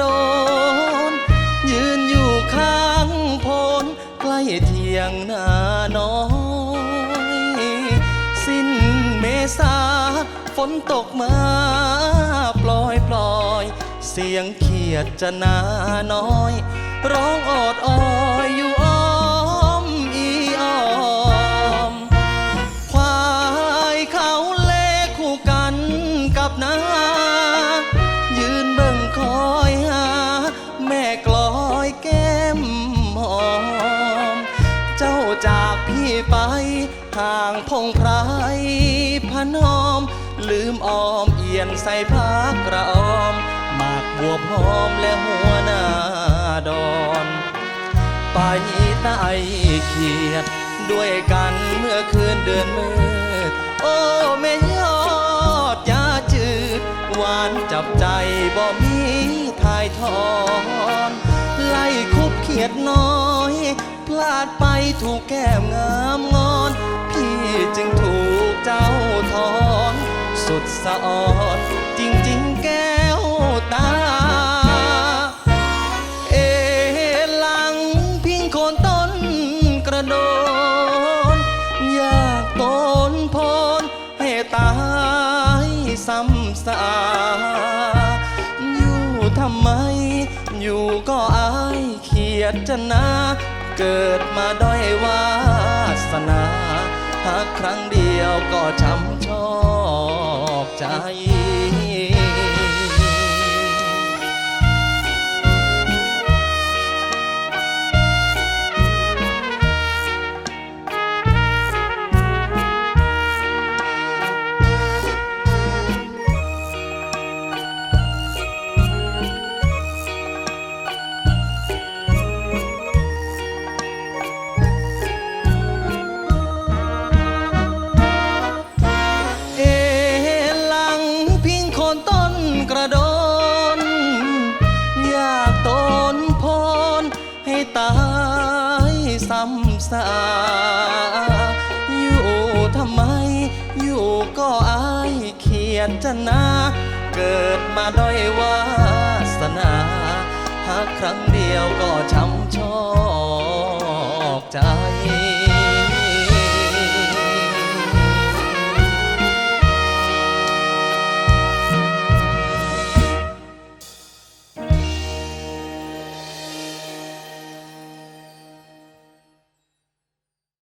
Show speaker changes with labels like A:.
A: ดน ยืนอยู่ข้างพนใกล้เทียงนาน้อย สิ้นเมษาฝนตกมาปล่อยปล่อย เสียงเขียดจะนาน้อย ร้องออดอ้อ อยแก้มหอมเจ้าจากพี่ไปห่างพงไพรพนอม ลืมออมเอียนใส่พักกระออม หมากบวบหอมและหัวหน้าดอน ไปใต้เขียด ด้วยกันเมื่อคืนเดือนมืด โอ้แม่ยอดยาจืด หวานจับใจบ่มีทายทอน ไล่คุบเขียดน้อย พลาดไปถูกแก้มงามงอน พี่จึงถูกเจ้าทอน สุดสะออนจริงๆแก้วตา เอหลังพิงโคนต้นกระโดน อยากโกนพนให้ตายซ้ำสาอยู่ทำไม อยู่ก็ ยเขียดจะนาเกิดมาด้อยวาสนาหากครั้งเดียวก็ช้ำชอกใจ สาอยู่ทำไม อยู่ก็อายเขียดจนา เกิดมาด้อยวาสนาหากครั้งเดียวก็ช้ำ